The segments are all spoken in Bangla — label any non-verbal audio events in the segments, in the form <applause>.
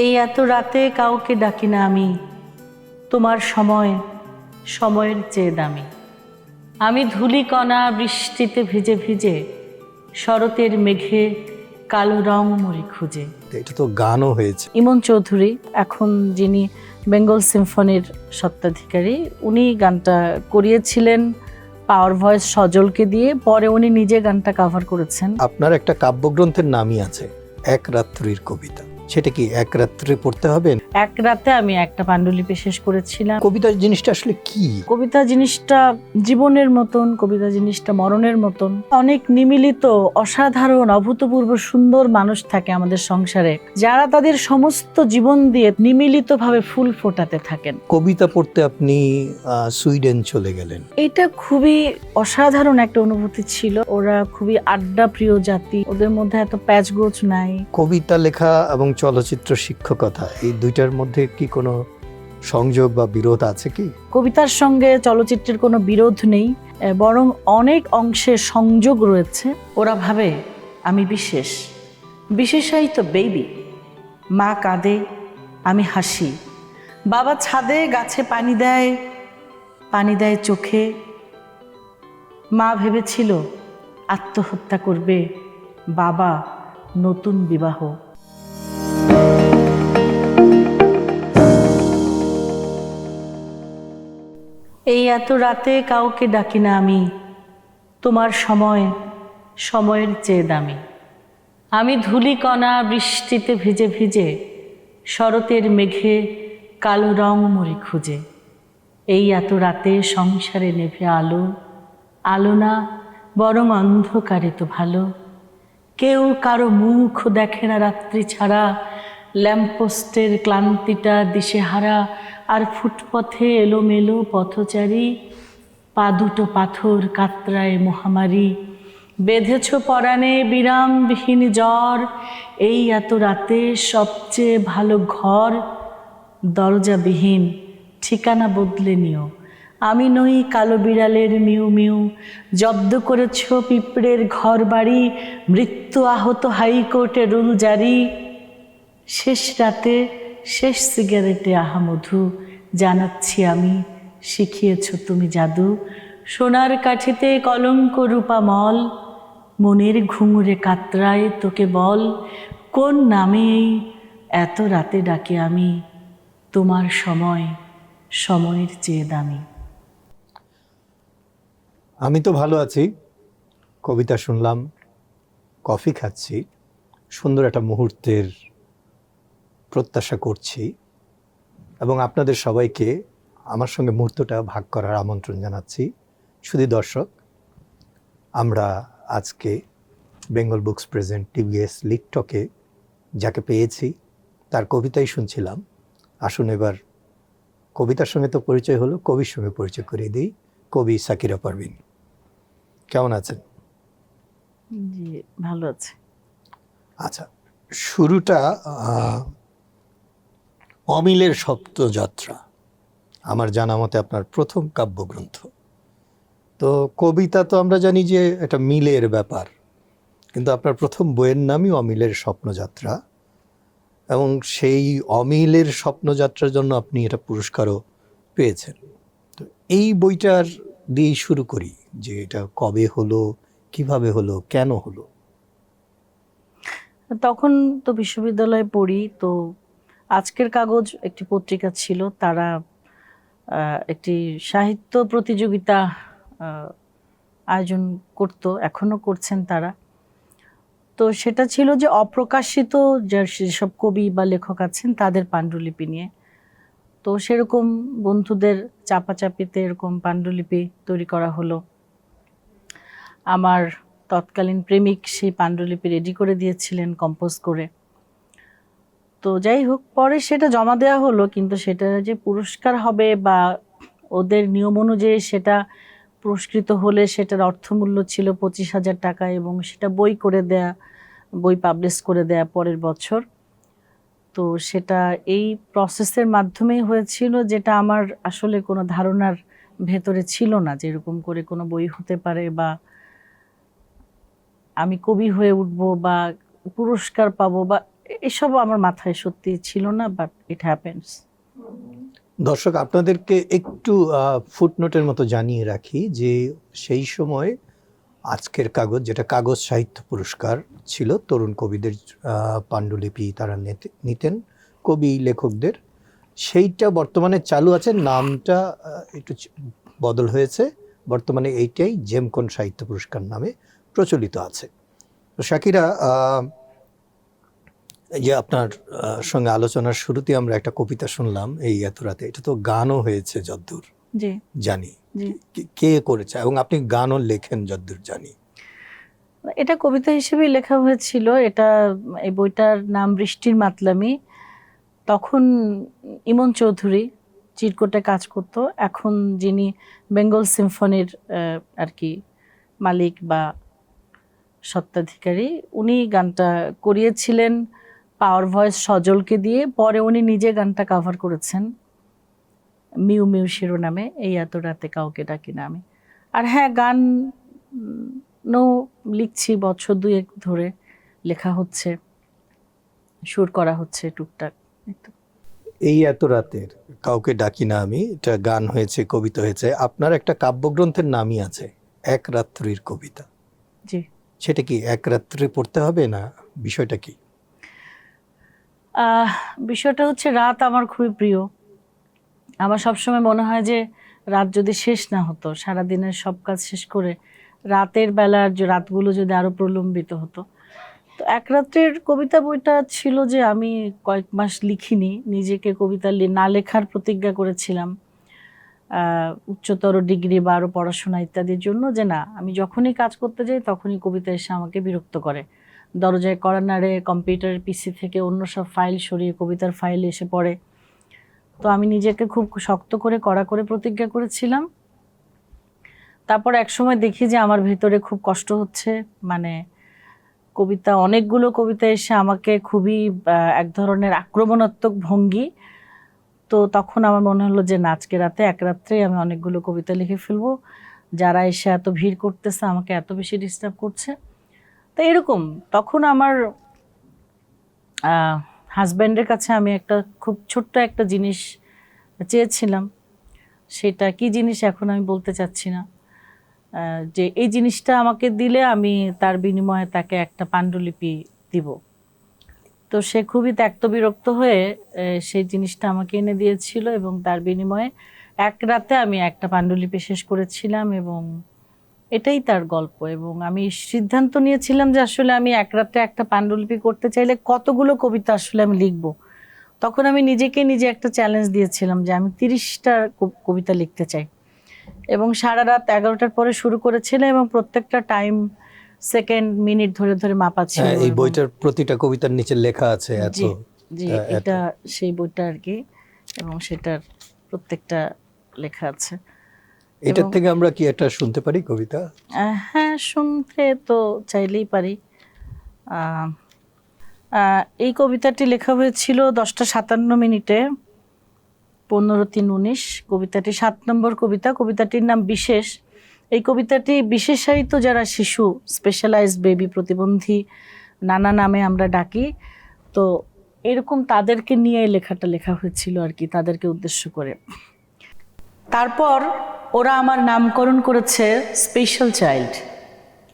এই এত রাতে কাউকে ডাকি না আমি। তোমার সময় সময়ের চেয়ে দামি। আমি ধূলিকণা বৃষ্টিতে ভিজে ভিজে শরতের মেঘে কালো রং মরি খুঁজে। এটা তো গানও হয়েছে। ইমন চৌধুরী এখন যিনি বেঙ্গল সিম্ফনির সত্ত্বাধিকারী উনি গানটা করিয়েছিলেন পাওয়ার ভয়েস সজলকে দিয়ে পরে উনি নিজে গানটা কভার করেছেন। আপনার একটা কাব্যগ্রন্থের নামই আছে এক রাত্রির কবিতা। সেটা কি এক রাত্রে পড়তে হবে? এক রাতে আমি একটা পাণ্ডুলিপি শেষ করেছিলাম। কবিতা জিনিসটা আসলে কি? কবিতা জিনিসটা জীবনের মতন কবিতা জিনিসটা মরণের মতন। অনেক নিমিলিত অসাধারণ অভূতপূর্ব সুন্দর মানুষ থাকে আমাদের সংসারে। যারা তাদের সমস্ত জীবন দিয়ে নিমিলিতভাবে ফুল ফোটাতে থাকেন। কবিতা পড়তে আপনি সুইডেন চলে গেলেন। এটা খুবই অসাধারণ একটা অনুভূতি ছিল। ওরা খুবই আড্ডা প্রিয় জাতি। ওদের মধ্যে এত প্যাচগোছ নাই। কবিতা লেখা এবং চলচ্চিত্র শিক্ষকতা, এই দুইটার মধ্যে কি কোনো সংযোগ বা বিরোধ আছে কি? কবিতার সঙ্গে চলচ্চিত্রের কোনো বিরোধ নেই বরং অনেক অংশে সংযোগ রয়েছে। ওরা ভাবে, আমি বিশেষ। বিশেষাই তো বেবি মা কাঁদে, আমি হাসি। বাবা ছাদে গাছে পানি দেয় পানি দেয় চোখে। মা ভেবেছিল, আত্মহত্যা করবে বাবা নতুন বিবাহ। এই এত রাতে কাউকে ডাকি না আমি। তোমার সময়, সময়ের চেয়ে দামি। আমি ধূলিকণা বৃষ্টিতে ভিজে ভিজে, শরতের মেঘে কালো রং মরি খুঁজে। এই এত রাতে সংসারে নেভে আলো আলো না, বরং অন্ধকারে তো ভালো। কেউ কারও মুখ দেখে না রাত্রি ছাড়া, ল্যাম্পপোস্টের ক্লান্তিটা দিশেহারা আর ফুটপথে এলোমেলো পথচারী, পা দুটো পাথর কাতরায় মহামারী। বেঁধেছ পরাণে বিরামবিহীন জ্বর, এই এত রাতে সবচেয়ে ভালো ঘর দরজাবিহীন, ঠিকানা বদলে নিও। আমি নই কালো বিড়ালের মিউ মিউ, জব্দ করেছ পিঁপড়ের ঘর বাড়ি মৃত্যু আহত হাইকোর্টে রুল জারি। শেষ রাতে শেষ সিগারেটে, আহা মধু, জানাচ্ছি আমি, শিখিয়েছ তুমি জাদু। সোনার কাঠিতে কলঙ্ক রূপামল মনের ঘুঙুরে কাতরায় তোকে বল। কোন নামে এত রাতে ডাকে আমি, তোমার সময়, সময়ের চেয়ে দামি? আমি তো ভালো আছি। কবিতা শুনলাম, কফি খাচ্ছি। সুন্দর একটা মুহূর্তের প্রত্যাশা করছি এবং আপনাদের সবাইকে আমার সঙ্গে মুহূর্তটা ভাগ করার আমন্ত্রণ জানাচ্ছি। শুধু দর্শক আমরা আজকে বেঙ্গল বুকস প্রেজেন্ট টিভিএস লিকটকে যাকে পেয়েছি তার কবিতাই শুনছিলাম। আসুন এবার কবিতার সঙ্গে তো পরিচয় হলো কবির সঙ্গে পরিচয় করিয়ে দিই। কবি সাকিরা পারভিন কেমন আছেন? জি ভালো আছে। আচ্ছা শুরুটা অমিলের সপ্তযাত্রা। আমার জানা মতে আপনার প্রথম কাব্যগ্রন্থ। তো কবিতা তো আমরা জানি যে এটা মিলের ব্যাপার। কিন্তু আপনার প্রথম বইয়ের নামই অমিলের স্বপ্নযাত্রা। এবং সেই অমিলের স্বপ্নযাত্রার জন্য আপনি এটা পুরস্কারও পেয়েছেন। তো এই বইটার দিয়েই শুরু করি যে এটা কবে হলো, কীভাবে হলো, কেন হলো? তখন তো বিশ্ববিদ্যালয়ে পড়ি, তো আজকের কাগজ একটি পত্রিকা ছিল, তারা একটি সাহিত্য প্রতিযোগিতা আয়োজন করত, এখনও করছেন তারা। তো সেটা ছিল যে অপ্রকাশিত যেসব কবি বা লেখক আছেন, তাদের পাণ্ডুলিপি নিয়ে। তো সেরকম বন্ধুদের চাপাচাপিতে এরকম পাণ্ডুলিপি তৈরি করা হলো। আমার তৎকালীন প্রেমিক সেই পাণ্ডুলিপি রেডি করে দিয়েছিলেন, কম্পোজ করে। তো যাই হোক, পরে সেটা জমা দেওয়া হলো, কিন্তু সেটা যে পুরস্কার হবে বা ওদের নিয়ম অনুযায়ী সেটা পুরস্কৃত হলে সেটার অর্থমূল্য ছিল পঁচিশ হাজার টাকা এবং সেটা বই করে দেয়া, বই পাবলিশ করে দেয়া পরের বছর। তো সেটা এই প্রসেসের মাধ্যমেই হয়েছিল, যেটা আমার আসলে কোনো ধারণার ভেতরে ছিল না যে এরকম করে কোনো বই হতে পারে বা আমি কবি হয়ে উঠব বা পুরস্কার পাবো বা এসব আমার মাথায় সত্যি ছিল না বাট ইট হ্যাপেন্স দর্শক, আপনাদেরকে একটু ফুটনোটের মতো জানিয়ে রাখি যে সেই সময় আজকের কাগজ, যেটা কাগজ সাহিত্য পুরস্কার ছিল, তরুণ কবিদের পাণ্ডুলিপি তারা নেতে- নিতেন, কবি, লেখকদের, সেইটা বর্তমানে চালু আছে, নামটা একটু বদল হয়েছে, বর্তমানে এইটাই জেমকন সাহিত্য পুরস্কার নামে প্রচলিত আছে। তো শাকিরা যে আপনার সঙ্গে আলোচনার শুরুতে আমরা একটা কবিতা শুনলাম এই এত রাতে। এটা তো গানও হয়েছে যদ্দূর। জানি। কে করেছে? এবং আপনি গানও লেখেন যদ্দূর জানি। এটা কবিতা হিসেবেই লেখা হয়েছিল। এটা এই বইটার নাম বৃষ্টির মাতলামি। তখন ইমন চৌধুরী চিরকোটে কাজ করতো। এখন যিনি বেঙ্গল সিম্ফনির আর কি মালিক বা সত্ত্বাধিকারী উনি গানটা করিয়েছিলেন। পাওয়ার ভয়েস সজলকে দিয়ে পরে উনি নিজে গানটা কাভার করেছেন। মিউ মিউ শিরোনামে এই এত রাতে কাউকে ডাকি না আমি। আর হ্যাঁ গান নো লিখছি বছর দুয়েক ধরে লেখা হচ্ছে সুর করা হচ্ছে টুকটাক এই এত রাতের কাউকে ডাকি না আমি এটা গান হয়েছে কবিতা হয়েছে আপনার একটা কাব্যগ্রন্থের নামই আছে এক রাত্রির কবিতা। জি। সেটা কি এক রাত্রে পড়তে হবে না বিষয়টা কি? বিষয়টা হচ্ছে রাত আমার খুবই প্রিয়। আমার সবসময় মনে হয় যে রাত যদি শেষ না হতো সারা দিনের সব কাজ শেষ করে রাতের বেলার যে রাতগুলো যদি আরও প্রলম্বিত হতো। তো এক রাত্রের কবিতা বইটা ছিল যে আমি কয়েক মাস লিখিনি, নিজেকে কবিতা না লেখার প্রতিজ্ঞা করেছিলাম উচ্চতর ডিগ্রি বা আরও পড়াশোনা ইত্যাদির জন্য যে না, আমি যখনই কাজ করতে যাই তখনই কবিতা এসে আমাকে বিরক্ত করে। দরজায় কড়া নাড়ে কম্পিউটারের পিসি থেকে অন্য সব ফাইল সরিয়ে কবিতার ফাইল এসে পড়ে। তো আমি নিজেকে খুব শক্ত করে, কড়া করে প্রতিজ্ঞা করেছিলাম। তারপর এক সময় দেখি যে আমার ভেতরে খুব কষ্ট হচ্ছে। মানে কবিতা, অনেকগুলো কবিতা এসে আমাকে খুবই এক ধরনের আক্রমণাত্মক ভঙ্গি। তো তখন আমার মনে হলো যে নাচকে রাতে, এক রাত্রেই আমি অনেকগুলো কবিতা লিখে ফেলব। যারা এসে এত ভিড় করতেছে, আমাকে এত বেশি ডিস্টার্ব করছে। তো এরকম। তখন আমার হাজব্যান্ডের কাছে আমি একটা খুব ছোট্ট একটা জিনিস চেয়েছিলাম। সেটা কি জিনিস এখন আমি বলতে চাচ্ছি না। যে এই জিনিসটা আমাকে দিলে আমি তার বিনিময়ে তাকে একটা পাণ্ডুলিপি দিব। তো সে খুবই ত্যক্ত বিরক্ত হয়ে সেই জিনিসটা আমাকে এনে দিয়েছিল এবং তার বিনিময়ে এক রাতে আমি একটা পাণ্ডুলিপি শেষ করেছিলাম এবং এটাই তার গল্প এবং আমি সিদ্ধান্ত নিয়েছিলাম যে আসলে আমি এক রাতে একটা পাণ্ডুলিপি করতে চাইলে কতগুলো কবিতা আসলে আমি লিখব। তখন আমি নিজেকে নিজে একটা চ্যালেঞ্জ দিয়েছিলাম যে আমি তিরিশটা কবিতা লিখতে চাই। এবং সারা রাত এগারোটার পরে শুরু করেছিলাম এবং প্রত্যেকটা টাইম সেকেন্ড মিনিট ধরে ধরে মাপা ছিল হ্যাঁ, এই বইটার প্রতিটা কবিতার নিচে লেখা আছে এত জি এটা সেই বইটা আর কি এবং সেটার প্রত্যেকটা লেখা আছে। এটার থেকে আমরা কি একটা শুনতে পারি কবিতা? হ্যাঁ শুনতে তো চাইলেই পারি। এই কবিতাটি লেখা হয়েছিল দশটা সাতান্ন মিনিটে পনেরো তিন উনিশ। কবিতাটি সাত নম্বর কবিতা। কবিতাটির নাম বিশেষ। এই কবিতাটি বিশেষায়িত যারা শিশু স্পেশালাইজড বেবি প্রতিবন্ধী নানা নামে আমরা ডাকি তো এরকম তাদেরকে নিয়ে লেখাটা লেখা হয়েছিল আর কি তাদেরকে উদ্দেশ্য করে। তারপর ওরা আমার নামকরণ করেছে স্পেশাল চাইল্ড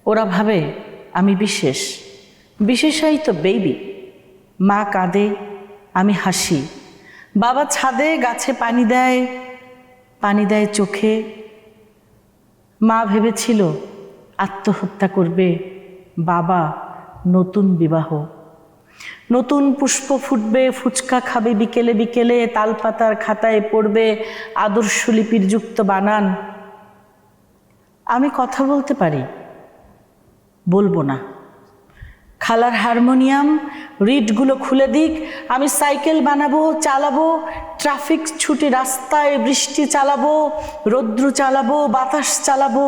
ওরা ভাবে আমি বিশেষ। বিশেষায়িত বেবি মা কাঁদে, আমি হাসি। বাবা ছাদে গাছে পানি দেয় পানি দেয় চোখে। মা ভেবেছিল আত্মহত্যা করবে বাবা নতুন বিবাহ। নতুন পুষ্প ফুটবে, ফুচকা খাবে বিকেলে বিকেলে, তালপাতার খাতায় পড়বে আদর্শ লিপির যুক্ত বানান। আমি কথা বলতে পারি? বলব না। খালার হারমোনিয়াম রিডগুলো খুলে দিক, আমি সাইকেল বানাবো, চালাবো, ট্রাফিক ছুটি রাস্তায় বৃষ্টি চালাবো, রৌদ্র চালাবো, বাতাস চালাবো,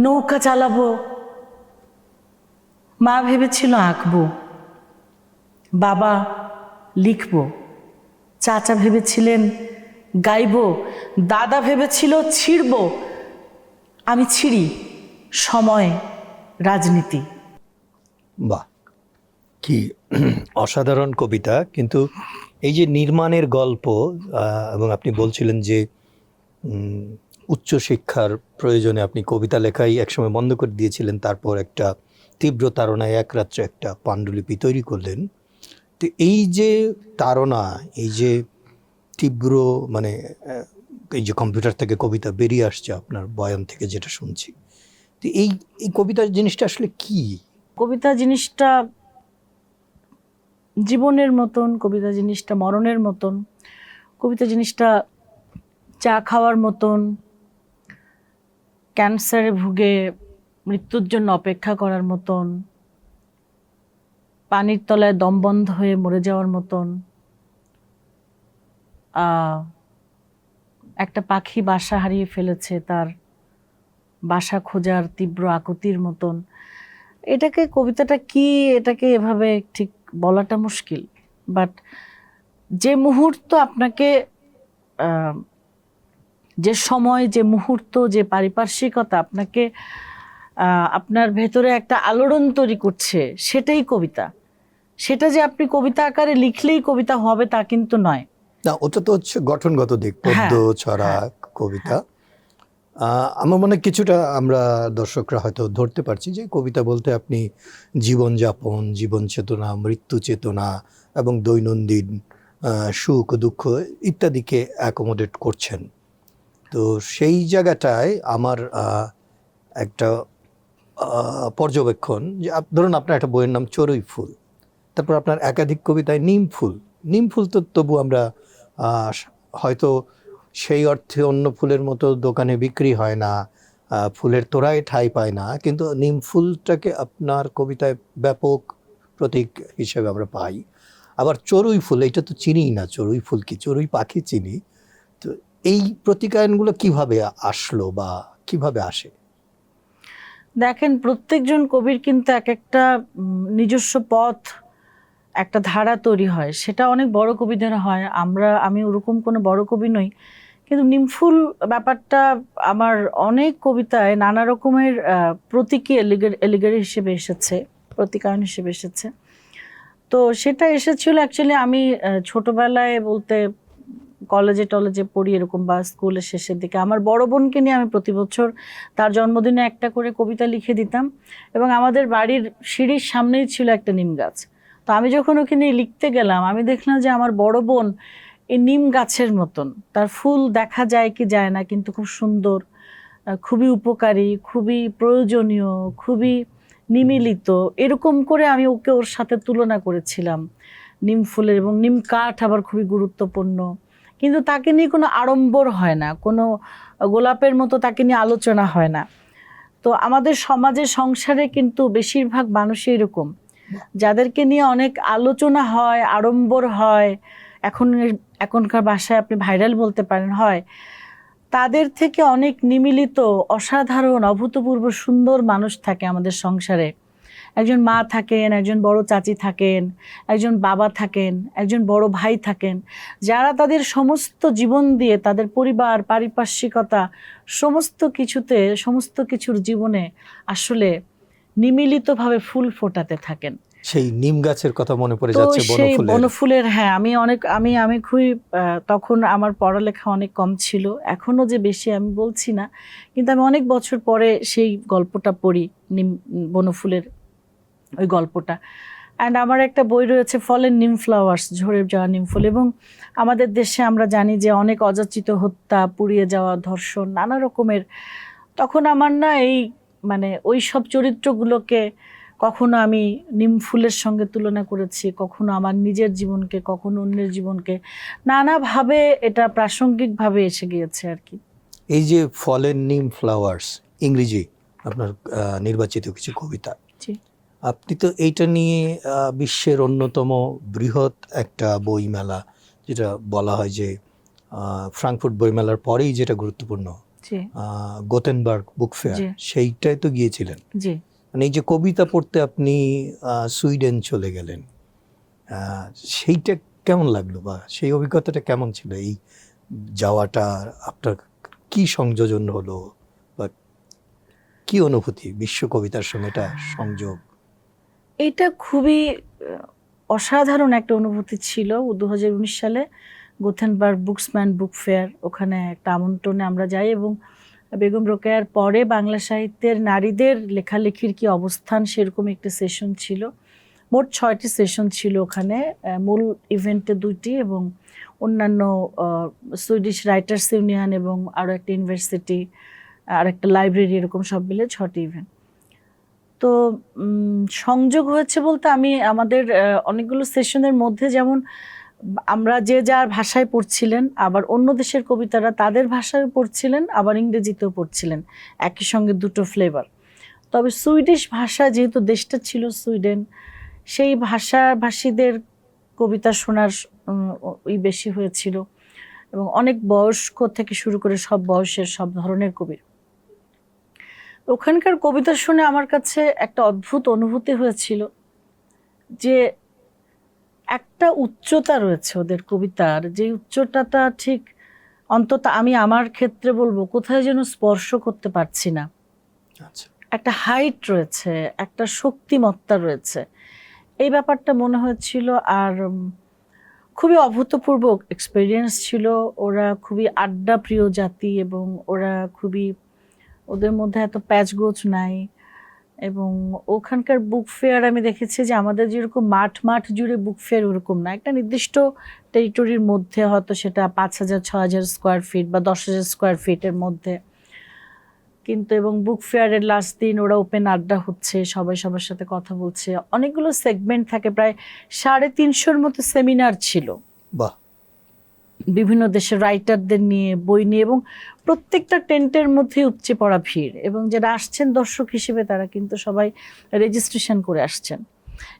নৌকা চালাবো। মা ভেবেছিল আঁকবো। বাবা লিখব। চাচা ভেবেছিলেন গাইব। দাদা ভেবেছিল ছিড়ব। আমি ছিড়ি। সময় রাজনীতি। বাহ কি অসাধারণ কবিতা। কিন্তু এই যে নির্মাণের গল্প এবং আপনি বলছিলেন যে উম, উচ্চশিক্ষার প্রয়োজনে আপনি কবিতা লেখাই একসময় বন্ধ করে দিয়েছিলেন তারপর একটা তীব্র তাড়নায় এক রাত্রে একটা পাণ্ডুলিপি তৈরি করলেন। তো এই যে তাড়না, এই যে তীব্র মানে এই যে কম্পিউটার থেকে কবিতা বেরিয়ে আসছে আপনার বয়ান থেকে যেটা শুনছি, তো এই এই কবিতার জিনিসটা আসলে কি? কবিতা জিনিসটা জীবনের মতন, কবিতা জিনিসটা মরণের মতন, কবিতা জিনিসটা চা খাওয়ার মতন, ক্যান্সারে ভুগে মৃত্যুর জন্য অপেক্ষা করার মতন পানির তলায় দম বন্ধ হয়ে মরে যাওয়ার মতন একটা পাখি বাসা হারিয়ে ফেলেছে তার বাসা খোঁজার তীব্র আকুতির মতন। এটাকে, কবিতাটা কি, এটাকে এভাবে ঠিক বলাটা মুশকিল বাট যে মুহূর্ত আপনাকে যে সময়, যে মুহূর্ত, যে পারিপার্শ্বিকতা আপনাকে আপনার ভেতরে একটা আলোড়ন তৈরি করছে, সেটাই কবিতা। সেটা যে আপনি কবিতা আকারে লিখলেই কবিতা হবে তা কিন্তু নয়। না ওটা তো হচ্ছে গঠনগত দিক পদ্য হ্যাঁ, ছড়া হ্যাঁ, কবিতা আমার মনে হয় কিছুটা আমরা দর্শকরা হয়তো ধরতে পারছি যে কবিতা বলতে আপনি জীবনযাপন জীবন চেতনা মৃত্যু চেতনা এবং দৈনন্দিন সুখ দুঃখ ইত্যাদিকে অ্যাকোমোডেট করছেন। তো সেই জায়গাটায় আমার একটা পর্যবেক্ষণ যে ধরুন আপনার একটা বইয়ের নাম চড়ুই ফুল। তারপর আপনার একাধিক কবিতায় নিম ফুল। নিম ফুল তো তবু আমরা হয়তো সেই অর্থে অন্য ফুলের মতো দোকানে বিক্রি হয় না ফুলের তোড়ায় ঠাঁই পায় না, কিন্তু নিম ফুলটাকে আপনার কবিতায় ব্যাপক প্রতীক হিসেবে আমরা পাই। আবার চড়ুই ফুল এটা তো চিনিই না, চড়ুই ফুল কি? চড়ুই পাখি চিনি। তো এই প্রতিকায়নগুলো কীভাবে আসলো বা কীভাবে আসে? দেখেন, প্রত্যেকজন কবির কিন্তু এক একটা নিজস্ব পথ একটা ধারা তৈরি হয়, সেটা অনেক বড় কবিদের হয়। আমরা, আমি ওরকম কোনো বড় কবি নই। কিন্তু নিমফুল ব্যাপারটা আমার অনেক কবিতায় নানা রকমের প্রতীকী এলিগের হিসেবে এসেছে, প্রতিকায়ন হিসেবে এসেছে। তো সেটা এসেছিল অ্যাকচুয়ালি আমি ছোটবেলায় বলতে কলেজে টলেজে পড়ি এরকম বা স্কুলের শেষের দিকে। আমার বড় বোনকে নিয়ে আমি প্রতি বছর তার জন্মদিনে একটা করে কবিতা লিখে দিতাম। এবং আমাদের বাড়ির সিঁড়ির সামনেই ছিল একটা নিম গাছ। তো আমি যখন ওখানে লিখতে গেলাম, আমি দেখলাম যে আমার বড় বোন এই নিম গাছের মতন। তার ফুল দেখা যায় কি যায় না, কিন্তু খুব সুন্দর খুবই উপকারী, খুবই প্রয়োজনীয়, খুবই নিমিলিত। এরকম করে আমি ওকে ওর সাথে তুলনা করেছিলাম। নিম ফুলের এবং নিম কাঠ আবার খুবই গুরুত্বপূর্ণ। কিন্তু তাকে নিয়ে কোনো আড়ম্বর হয় না, কোনো গোলাপের মতো তাকে নিয়ে আলোচনা হয় না। তো আমাদের সমাজে, সংসারে কিন্তু বেশিরভাগ মানুষই এরকম। যাদেরকে নিয়ে অনেক আলোচনা হয়, আড়ম্বর হয়, এখন এখনকার ভাষায় আপনি ভাইরাল বলতে পারেন, হয়, তাদের থেকে অনেক নিমিলিত, অসাধারণ, অভূতপূর্ব, সুন্দর মানুষ থাকে আমাদের সংসারে। একজন মা থাকেন, একজন বড় চাচি থাকেন, একজন বাবা থাকেন, একজন বড় ভাই থাকেন, যারা তাদের সমস্ত জীবন দিয়ে, তাদের পরিবার, পারিপার্শ্বিকতা, সমস্ত কিছুতে, সমস্ত কিছুর জীবনে আসলে নিমিলিতভাবে ফুল ফোটাতে থাকেন। সেই নিম গাছের কথা মনে পড়ে যাচ্ছে সেই বনফুলের। বনফুলের হ্যাঁ আমি অনেক আমি আমি খুবই তখন আমার পড়ালেখা অনেক কম ছিল এখনও যে বেশি আমি বলছি না কিন্তু আমি অনেক বছর পরে সেই গল্পটা পড়ি নিম বনফুলের ওই গল্পটা। অ্যান্ড আমার একটা বই রয়েছে ফলের নিম ফ্লাওয়ার্স ঝরে যাওয়া নিম ফুল এবং আমাদের দেশে আমরা জানি যে অনেক অযাচিত হত্যা পুড়িয়ে যাওয়া ধর্ষণ নানা রকমের। তখন আমার না এই মানে ওই সব চরিত্রগুলোকে কখনো আমি নিম ফুলের সঙ্গে তুলনা করেছি কখনো আমার নিজের জীবনকে কখনো অন্যের জীবনকে। নানাভাবে এটা প্রাসঙ্গিকভাবে এসে গিয়েছে আর কি। এই যে ফলের নিম ফ্লাওয়ার্স ইংরেজি আপনার নির্বাচিত কিছু কবিতা। জি। আপনি তো এইটা নিয়ে বিশ্বের অন্যতম বৃহৎ একটা বইমেলা যেটা বলা হয় যে আহ, ফ্রাঙ্কফুর্ট বইমেলার পরেই যেটা গুরুত্বপূর্ণ গোতেনবার্গ বুক ফেয়ার। সেইটাই তো গিয়েছিলেন। মানে এই যে কবিতা পড়তে আপনি সুইডেন চলে গেলেন সেইটা কেমন লাগল বা সেই অভিজ্ঞতাটা কেমন ছিল? এই যাওয়াটা আপনার কি সংযোজন হলো বা কি অনুভূতি বিশ্ব কবিতার সঙ্গে এটা সংযোগ? এটা খুবই অসাধারণ একটা অনুভূতি ছিল দু হাজার উনিশ সালে। গোথেনবার্গ বুকসম্যান বুক ফেয়ার ওখানে একটা আমন্ত্রণে আমরা যাই এবং বেগম রোকেয়ার পরে বাংলা সাহিত্যের নারীদের লেখালেখির কি অবস্থান সেরকম একটি সেশন ছিল। মোট ছয়টি সেশন ছিল ওখানে মূল ইভেন্টে দুইটি এবং অন্যান্য সুইডিশ রাইটার্স ইউনিয়ন এবং আরও একটা ইউনিভার্সিটি আর একটা লাইব্রেরি এরকম সব মিলে ছটি ইভেন্ট তো সংযোগ হয়েছে বলতে আমি আমাদের অনেকগুলো সেশনের মধ্যে যেমন আমরা যে যার ভাষায় পড়ছিলেন, আবার অন্য দেশের কবিতারা তাদের ভাষায় পড়ছিলেন, আবার ইংরেজিতেও পড়ছিলেন। একই সঙ্গে দুটো ফ্লেভার তবে সুইডিশ ভাষা যেহেতু দেশটা ছিল সুইডেন, সেই ভাষাভাষীদের কবিতা শোনার ওই বেশি হয়েছিল এবং অনেক বয়স্ক থেকে শুরু করে সব বয়সের সব ধরনের কবি। ওখানকার কবিতা শুনে আমার কাছে একটা অদ্ভুত অনুভূতি হয়েছিল যে একটা উচ্চতা রয়েছে ওদের কবিতার। যে উচ্চতাটা ঠিক অন্তত আমি আমার ক্ষেত্রে বলব কোথায় যেন স্পর্শ করতে পারছি না। আচ্ছা। একটা হাইট রয়েছে একটা শক্তিমত্তা রয়েছে। এই ব্যাপারটা মনে হয়েছিল আর খুবই অভূতপূর্ব এক্সপিরিয়েন্স ছিল। ওরা খুবই আড্ডা প্রিয় জাতি এবং ওরা খুবই ওদের মধ্যে এত প্যাচগোছ নাই। এবং ওখানকার বুক ফেয়ার আমি দেখেছি যে আমাদের যেরকম মাঠ মাঠ জুড়ে বুক ফেয়ার ওরকম না। একটা নির্দিষ্ট টেরিটরির মধ্যে হয়তো সেটা পাঁচ হাজার, ছ হাজার স্কোয়ার ফিট বা দশ হাজার স্কোয়ার ফিটের মধ্যে। কিন্তু এবং বুক ফেয়ারের লাস্ট দিন ওরা ওপেন আড্ডা হচ্ছে, সবাই সবার সাথে কথা বলছে। অনেকগুলো সেগমেন্ট থাকে, প্রায় সাড়ে তিনশোর মতো সেমিনার ছিল। বাহ! বিভিন্ন দেশের রাইটারদের নিয়ে, বই নিয়ে এবং প্রত্যেকটা টেন্টের মধ্যে উপচে পড়া ভিড় এবং যারা আসছেন দর্শক হিসেবে তারা কিন্তু সবাই রেজিস্ট্রেশন করে আসছেন।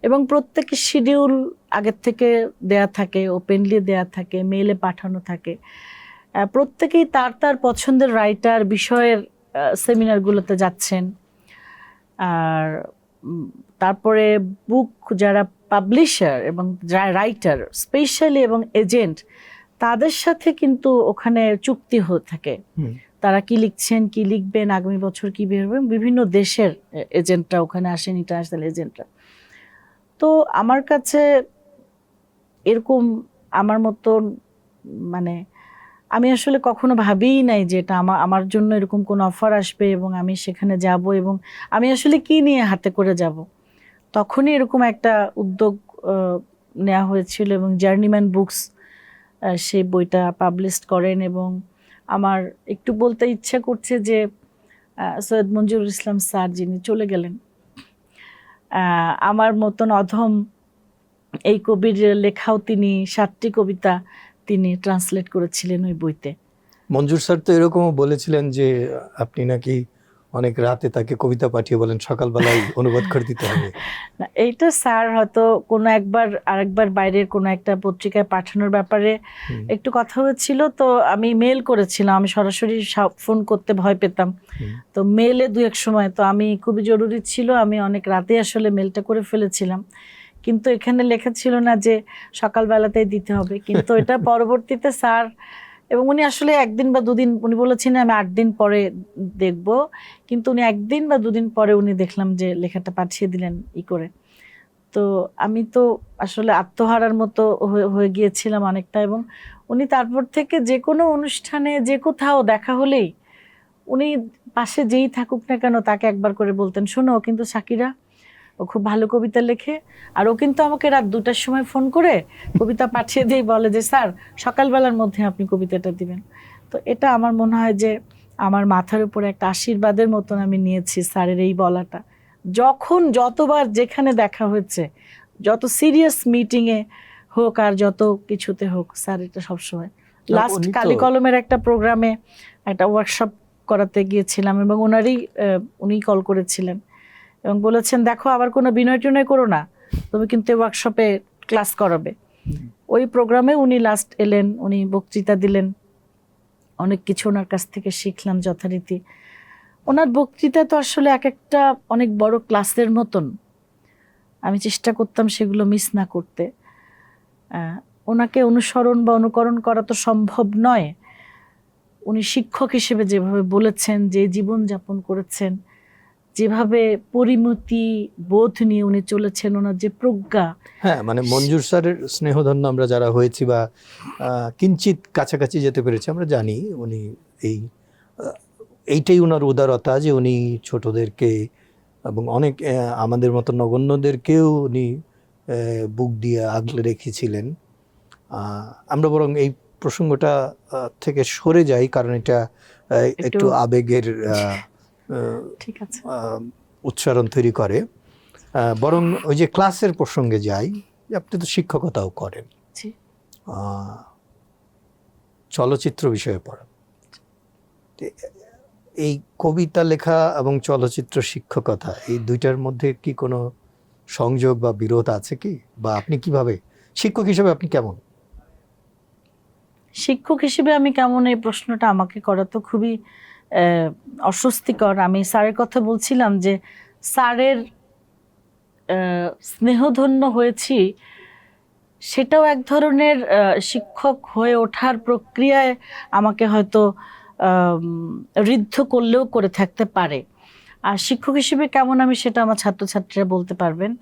এবং প্রত্যেকের শিডিউল আগের থেকে দেয়া থাকে ওপেনলি দেয়া থাকে মেলে পাঠানো থাকে। প্রত্যেকেই তার তার পছন্দের রাইটার বিষয়ের সেমিনারগুলোতে যাচ্ছেন। আর তারপরে বুক যারা পাবলিশার এবং রাইটার স্পেশালি এবং এজেন্ট তাদের সাথে কিন্তু ওখানে চুক্তি হয়ে থাকে। তারা কি লিখছেন কি লিখবেন আগামী বছর কি বের হবে বিভিন্ন দেশের এজেন্টরা ওখানে আসেন ইন্টারন্যাশনাল এজেন্টরা তো আমার কাছে এরকম আমার মতন মানে আমি আসলে কখনো ভাবিই নাই যে এটা আমার আমার জন্য এরকম কোন অফার আসবে এবং আমি সেখানে যাব এবং আমি আসলে কি নিয়ে হাতে করে যাব। তখনই এরকম একটা উদ্যোগ নেওয়া হয়েছিল এবং জার্নিম্যান বুকস সেই বইটা পাবলিশ করেন এবং আমার একটু বলতে ইচ্ছা করছে যে সৈয়দ মঞ্জুরুল ইসলাম স্যার যিনি চলে গেলেন আমার মতন অধম এই কবির লেখাও তিনি, সাতটি কবিতা তিনি ট্রান্সলেট করেছিলেন ওই বইতে। মঞ্জুর স্যার তো এরকমও বলেছিলেন যে, আপনি নাকি অনেক রাতে তাকে কবিতা পাঠিয়ে বলেন সকালবেলায় অনুবাদ করে দিতে হবে। <laughs> না, এইটা স্যার হয়তো কোনো একবার আরেকবার বাইরের কোনো একটা পত্রিকায় পাঠানোর ব্যাপারে একটু কথা হয়েছিল তো আমি মেল করেছিলাম আমি সরাসরি ফোন করতে ভয় পেতাম। তো মেলে দু এক সময় তো আমি খুবই জরুরি ছিল আমি অনেক রাতে আসলে মেলটা করে ফেলেছিলাম। কিন্তু এখানে লেখা ছিল না যে সকালবেলাতেই দিতে হবে কিন্তু এটা <laughs> পরবর্তীতে স্যার এবং উনি আসলে একদিন বা দুদিন, উনি বলেছেন আমি আট দিন পরে দেখব। কিন্তু উনি একদিন বা দুদিন পরে উনি দেখলাম যে লেখাটা পাঠিয়ে দিলেন ই করে। তো আমি তো আসলে আত্মহারার মতো হয়ে- গিয়েছিলাম অনেকটা এবং উনি তারপর থেকে যে কোনো অনুষ্ঠানে, যে কোথাও দেখা হলেই উনি পাশে যেই থাকুক না কেন তাকে একবার করে বলতেন, শোনো, কিন্তু সাকিরা ও খুব ভালো কবিতা লেখে। আর ও কিন্তু আমাকে রাত দুটার সময় ফোন করে কবিতা পাঠিয়ে দিয়ে বলে যে স্যার সকালবেলার মধ্যে আপনি কবিতাটা দিবেন। তো এটা আমার মনে হয় যে আমার মাথার উপরে একটা আশীর্বাদের মতন আমি নিয়েছি স্যারের এই বলাটা। যখন যতবার যেখানে দেখা হয়েছে যত সিরিয়াস মিটিংয়ে হোক আর যত কিছুতে হোক স্যার এটা সবসময়। লাস্ট কালি কলমের একটা প্রোগ্রামে একটা ওয়ার্কশপ করাতে গিয়েছিলাম এবং ওনারই উনি কল করেছিলেন। এবং বলেছেন, দেখো, আবার কোনো বিনয় টিনয় করো না, তুমি কিন্তু ওয়ার্কশপে ক্লাস করাবে। ওই প্রোগ্রামে উনি লাস্ট এলেন, উনি বক্তৃতা দিলেন। অনেক কিছু ওনার কাছ থেকে শিখলাম যথারীতি। ওনার বক্তৃতা তো আসলে এক একটা অনেক বড় ক্লাসের মতন। আমি চেষ্টা করতাম সেগুলো মিস না করতে। ওনাকে অনুসরণ বা অনুকরণ করা তো সম্ভব নয়। উনি শিক্ষক হিসেবে যেভাবে বলেছেন, যে জীবন যাপন করেছেন যেভাবে পরিমতি বোধ নিয়ে উনি চলেছেন ওনার যে প্রজ্ঞা হ্যাঁ মানে মঞ্জুর স্যারের স্নেহধন্য আমরা যারা হয়েছি বা কিঞ্চিত কাছাকাছি যেতে পেরেছি আমরা জানি উনি এই এইটাই ওনার উদারতা যে উনি ছোটদেরকে এবং অনেক আমাদের মতো নগণ্যদেরকেও উনি বুক দিয়ে আগলে রেখেছিলেন। আমরা বরং এই প্রসঙ্গটা থেকে সরে যাই কারণ এটা একটু- আবেগের উচ্চারণ তৈরি করে। বরং ওই যে ক্লাসের প্রসঙ্গে যাই আপনি তো শিক্ষকতাও করেন। চলচ্চিত্র বিষয়ে পড়ান। এই কবিতা লেখা এবং চলচ্চিত্র শিক্ষকতা এই দুইটার মধ্যে কি কোনো সংযোগ বা বিরোধ আছে কি? বা আপনি কীভাবে শিক্ষক হিসেবে আপনি কেমন? শিক্ষক হিসেবে আমি কেমন এই প্রশ্নটা আমাকে করা তো খুবই অস্বস্তিকর। আমি স্যারের কথা বলছিলাম যে স্যারের স্নেহধন্য হয়েছি, সেটাও এক ধরনের শিক্ষক হয়ে ওঠার প্রক্রিয়ায় আমাকে হয়তো ঋদ্ধ করলেও করে থাকতে পারে। আর শিক্ষক হিসেবে কেমন আমি সেটা আমার ছাত্রছাত্রীরা বলতে পারবেন।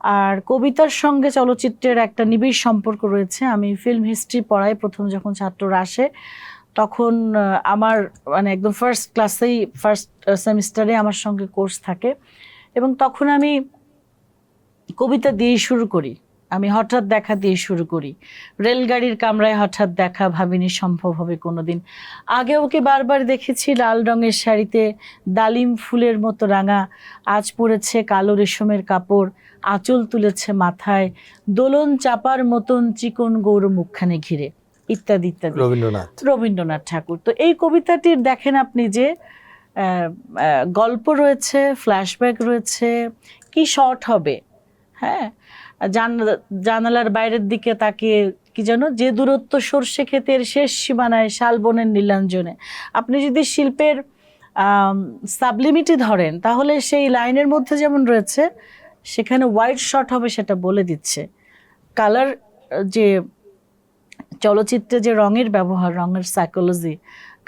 আর কবিতার সঙ্গে চলচ্চিত্রের একটা নিবিড় সম্পর্ক রয়েছে। আমি ফিল্ম হিস্ট্রি পড়াই প্রথম যখন ছাত্ররা আসে তখন আমার মানে একদম ফার্স্ট ক্লাসেই ফার্স্ট সেমিস্টারে আমার সঙ্গে কোর্স থাকে। এবং তখন আমি কবিতা দিয়েই শুরু করি। আমি হঠাৎ দেখা দিয়ে শুরু করি। রেলগাড়ির কামরায় হঠাৎ দেখা ভাবিনি সম্ভব হবে কোনো দিন আগে ওকে বারবার দেখেছি লাল রঙের শাড়িতে ডালিম ফুলের মতো রাঙা। আজ পড়েছে কালো রেশমের কাপড়, আঁচল তুলেছে মাথায়। দোলন চাপার মতন চিকন গৌর মুখখানে ঘিরে। ইত্যাদি ইত্যাদি। রবীন্দ্রনাথ। রবীন্দ্রনাথ ঠাকুর। তো এই কবিতাটির দেখেন আপনি যে গল্প রয়েছে ফ্ল্যাশব্যাক রয়েছে কি শর্ট হবে? হ্যাঁ? জানালার বাইরের দিকে তাকিয়ে কি যেন যে দূরত্ব সর্ষে ক্ষেতের শেষ সীমানায় শালবনের নীলাঞ্জনে। আপনি যদি শিল্পের সাবলিমিটি ধরেন তাহলে সেই লাইনের মধ্যে যেমন রয়েছে সেখানে হোয়াইট শর্ট হবে সেটা বলে দিচ্ছে। কালার যে চলচ্চিত্রে যে রঙের ব্যবহার রঙের সাইকোলজি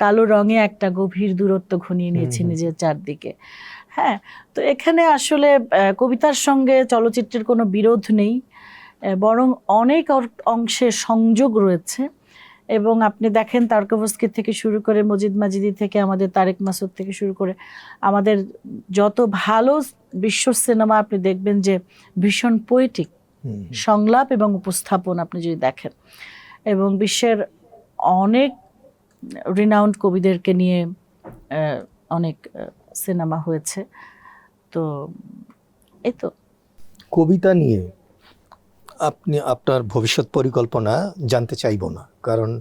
কালো রঙে একটা গভীর দূরত্ব ঘনিয়ে নিয়েছে। নিজের চারদিকে। হ্যাঁ তো এখানে আসলে কবিতার সঙ্গে চলচ্চিত্রের কোনো বিরোধ নেই বরং অনেক অংশে সংযোগ রয়েছে। এবং আপনি দেখেন তারকবস্কি থেকে শুরু করে মজিদ মাজিদি থেকে আমাদের তারেক মাসুদ থেকে শুরু করে আমাদের যত ভালো বিশ্ব সিনেমা আপনি দেখবেন যে ভীষণ পোয়েটিক সংলাপ এবং উপস্থাপন আপনি যদি দেখেন। এবং বিশ্বের অনেক রিনাউন্ড কবিদেরকে নিয়ে অনেক সিনেমা হয়েছে। তো এই তো। কবিতা নিয়ে আপনি আপনার ভবিষ্যৎ পরিকল্পনা জানতে চাইব না কারণ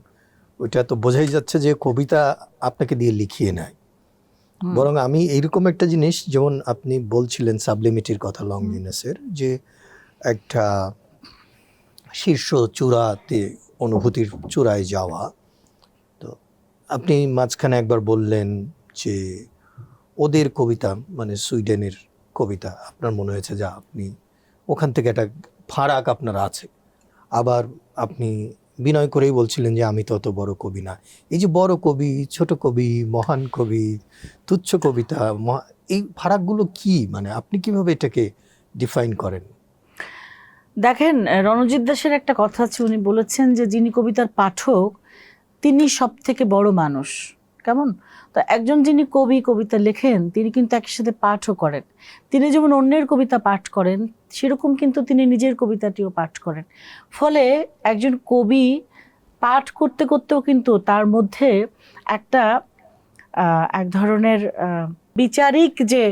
ওইটা তো বোঝাই যাচ্ছে যে কবিতা আপনাকে দিয়ে লিখিয়ে নেয়। বরং আমি এইরকম একটা জিনিস যেমন আপনি বলছিলেন সাবলিমিটির কথা লং জিনেসের যে একটা শীর্ষ চূড়াতে অনুভূতির চূড়ায় যাওয়া। তো আপনি মাঝখানে একবার বললেন যে ওদের কবিতা মানে সুইডেনের কবিতা, আপনার মনে হয়েছে যা আপনি ওখান থেকে একটা ফারাক আপনার আছে। আবার আপনি বিনয় করেই বলছিলেন যে আমি তত বড় কবি না। এই যে বড় কবি, ছোট কবি, মহান কবি, তুচ্ছ কবিতা এই ফারাকগুলো কি? মানে আপনি কীভাবে এটাকে ডিফাইন করেন? দেখেন রণজিৎ দাসের একটা কথা আছে, উনি বলেছেন যে যিনি কবিতার পাঠক, তিনি সব থেকে বড় মানুষ। কেমন? তো একজন যিনি কবি, কবিতা লেখেন, তিনি কিন্তু একই সাথে পাঠও করেন। তিনি যেমন অন্যের কবিতা পাঠ করেন, সেরকম কিন্তু তিনি নিজের কবিতাটিও পাঠ করেন। ফলে একজন কবি পাঠ করতে করতেও কিন্তু তার মধ্যে একটা এক ধরনের বিচারিক যে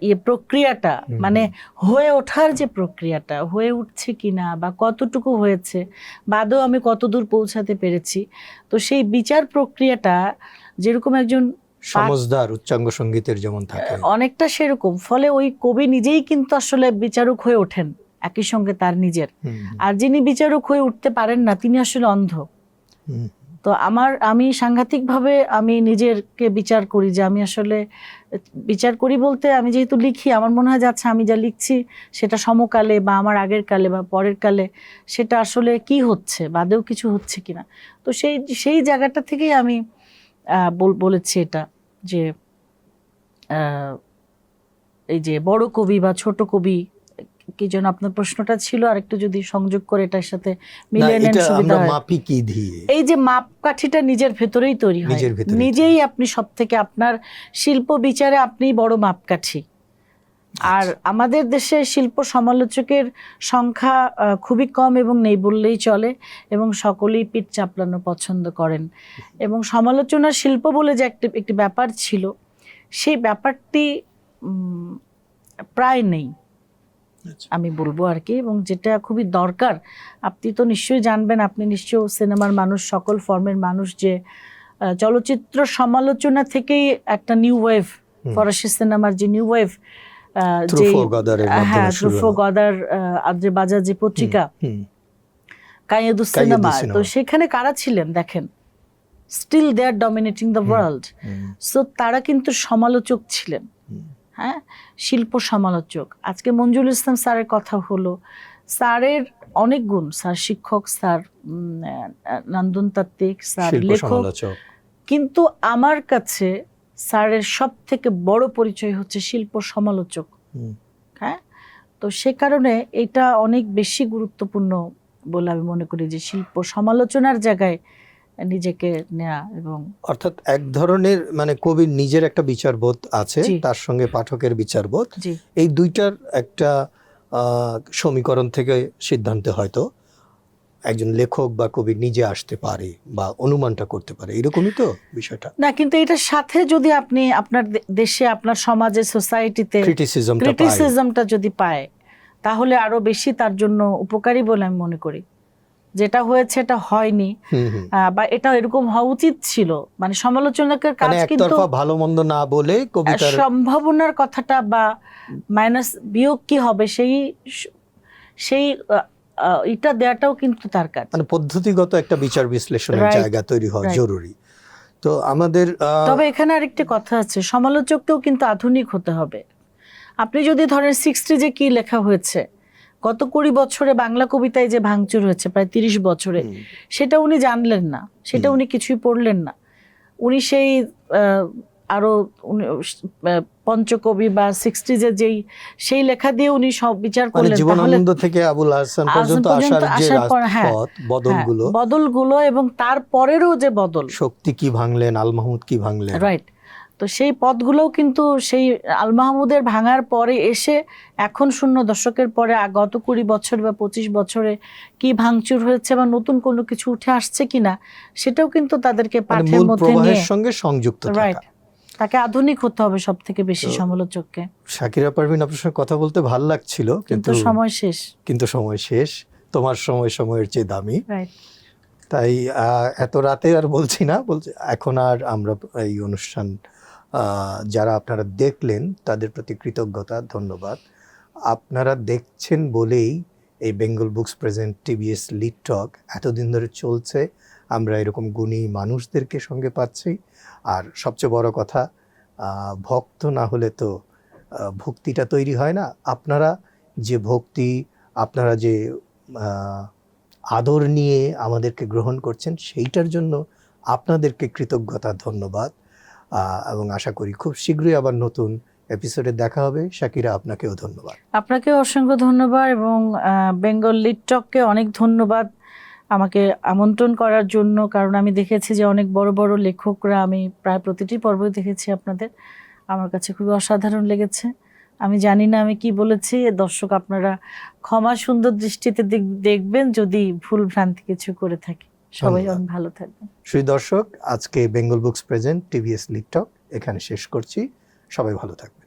ইয়ে প্রক্রিয়াটা মানে হয়ে ওঠার যে প্রক্রিয়াটা হয়ে উঠছে কিনা বা কতটুকু হয়েছে বাদও আমি কতদূর পৌঁছাতে পেরেছি তো সেই বিচার প্রক্রিয়াটা যেরকম একজন সমজদার উচ্চাঙ্গ সঙ্গীতের যেমন থাকে অনেকটা সেরকম ফলে ওই কবি নিজেই কিন্তু আসলে বিচারক হয়ে ওঠেন একই সঙ্গে তার নিজের। আর যিনি বিচারক হয়ে উঠতে পারেন না তিনি আসলে অন্ধ। তো আমার আমি সাংঘাতিকভাবে আমি নিজেরকে বিচার করি যে আমি আসলে বিচার করি বলতে আমি যেহেতু লিখি, আমার মনে হয় যাচ্ছে আমি যা লিখছি সেটা সমকালে বা আমার আগের কালে বা পরের কালে সেটা আসলে কি হচ্ছে, বাদেও কিছু হচ্ছে কিনা। তো সেই সেই জায়গাটা থেকেই আমি বল- বলেছি এটা যে এই যে বড় কবি বা ছোট কবি কি যেন আপনার প্রশ্নটা ছিল? আর একটু যদি সংযোগ করে এটার সাথে মিলিয়ে নেন সুবিধা হয়। মাপি কি দিয়ে? এই যে মাপকাঠিটা নিজের ভেতরেই তৈরি হয়। নিজেই আপনি সব থেকে আপনার শিল্প বিচারে আপনি বড় মাপকাঠি। আর আমাদের দেশে শিল্প সমালোচকের সংখ্যা খুবই কম এবং নেই বললেই চলে এবং সকলেই পিঠ চাপলানো পছন্দ করেন। এবং সমালোচনা শিল্প বলে যে একটি একটি ব্যাপার ছিল সেই ব্যাপারটি উম, প্রায় নেই। আচ্ছা। আমি বলব আর কি এবং যেটা খুবই দরকার আপনি তো নিশ্চয়ই জানবেন আপনি নিশ্চয়ই সিনেমার মানুষ সকল ফর্মের মানুষ যে চলচ্চিত্র সমালোচনা থেকেই একটা নিউ ওয়েভ ফরাসি সিনেমার যে নিউ ওয়েভ যে হ্যাঁ শুরু গদার আদ্রে বাজার যে পত্রিকা কায়েদু সিনেমা তো সেখানে কারা ছিলেন দেখেন? Still they are dominating the world so তারা কিন্তু সমালোচক ছিলেন। হ্যাঁ? শিল্প সমালোচক। আজকে মঞ্জুরুল ইসলাম স্যারের কথা হলো। স্যারের অনেক গুণ স্যার শিক্ষক স্যার আহ, স্যার লেখক। কিন্তু আমার কাছে স্যারের সব থেকে বড় পরিচয় হচ্ছে শিল্প সমালোচক। হ্যাঁ? তো সে কারণে এটা অনেক বেশি গুরুত্বপূর্ণ বলে আমি মনে করি যে শিল্প সমালোচনার জায়গায় নিজেকে নেয়া এবং অর্থাৎ এক ধরনের মানে কবির নিজের একটা বিচারবোধ আছে তার সঙ্গে পাঠকের বিচারবোধ। এই দুইটার একটা সমীকরণ থেকে সিদ্ধান্তে হয়তো একজন লেখক বা কবি নিজে আসতে পারে বা অনুমানটা করতে পারে। এরকমই তো বিষয়টা? না কিন্তু এটার সাথে যদি আপনি আপনার দেশে আপনার সমাজে সোসাইটিতে ক্রিটিসিজমটা যদি পায় তাহলে আরও বেশি তার জন্য উপকারী বলে আমি মনে করি। যেটা হয়েছে এটা হয়নি। বা এটা এরকম হওয়া উচিত ছিল। মানে সমালোচনাকের কাজ মানে কিন্তু ভালো মন্দ না বলে কবিতার সম্ভাবনার কথাটা বা মাইনাস বিয়োগ কি হবে সেই সেই এটা দেওয়াটাও কিন্তু তার কাজ। মানে পদ্ধতিগত একটা বিচার বিশ্লেষণের জায়গা তৈরি হওয়া জরুরি। তো আমাদের তবে এখানে আরেকটি কথা আছে সমালোচককেও কিন্তু আধুনিক হতে হবে। আপনি যদি ধরেন সিক্সটি যে কি লেখা হয়েছে গত কুড়ি বছরে বাংলা কবিতায় যে ভাঙচুর হয়েছে প্রায় তিরিশ বছরে সেটা উনি জানলেন না। সেটা উনি কিছুই পড়লেন না। উনি সেই আহ, আরও উনি, পঞ্চকবি বা সিক্সটিজের যেই সেই লেখা দিয়ে উনি সব বিচার মানে করলেন। জীবনানন্দ থেকে আবুল হাসান পর্যন্ত আসার যে পর, হ্যাঁ, বদলগুলো। হ্যাঁ, বদলগুলো এবং তারপরেরও যে বদল। শক্তি কি ভাঙলেন আল মাহমুদ কি ভাঙলেন? রাইট তো সেই পথগুলোও কিন্তু সেই আল মাহমুদের ভাঙার পরে এসে এখন শূন্য দশকের পরে গত কুড়ি বছর বা পঁচিশ বছরে কি ভাঙচুর হয়েছে বা নতুন কোনো কিছু উঠে আসছে কিনা সেটাও কিন্তু তাদেরকে মানে পাঠের মধ্যে নিয়ে সঙ্গে সংযুক্ত রাইট তাকে আধুনিক হতে হবে সব থেকে বেশি সমালোচককে। শাকিরা পারভিন আপনার সঙ্গে কথা বলতে ভালো লাগছিল কিন্তু সময় শেষ। কিন্তু সময় শেষ। তোমার সময় সময়ের চেয়ে দামি। তাই এত রাতে আর বলছি না বলছি এখন আর আমরা এই অনুষ্ঠান যারা আপনারা দেখলেন, তাদের প্রতি কৃতজ্ঞতা, ধন্যবাদ। আপনারা দেখছেন বলেই এই Bengal Books present TVS lit talk এতদিন ধরে চলছে। আমরা এরকম গুণী মানুষদেরকে সঙ্গে পাচ্ছি। আর সবচেয়ে বড় কথা ভক্ত না হলে তো ভক্তিটা তৈরি হয় না। আপনারা যে ভক্তি, আপনারা যে আদর নিয়ে আমাদেরকে গ্রহণ করছেন, সেইটার জন্য আপনাদেরকে কৃতজ্ঞতা, ধন্যবাদ। এবং আশা করি খুব শীঘ্রই আবার নতুন এপিসোডে দেখা হবে। শাকিরা, আপনাকেও ধন্যবাদ। আপনাকে অসংখ্য ধন্যবাদ এবং বেঙ্গল লিটটককে অনেক ধন্যবাদ আমাকে আমন্ত্রণ করার জন্য, কারণ আমি দেখেছি যে অনেক বড় বড় লেখকরা আমি প্রায় প্রতিটি পর্বই দেখেছি আপনাদের। আমার কাছে খুবই অসাধারণ লেগেছে। আমি জানি না আমি কি বলেছি। দর্শক, আপনারা ক্ষমা সুন্দর দৃষ্টিতে দেখ- দেখবেন যদি ভুল ভ্রান্তি কিছু করে থাকি। সবাই অনেক ভালো থাকবেন। সুই দর্শক আজকে Bengal Books present TVS lit talk এখানে শেষ করছি। সবাই ভালো থাকবেন।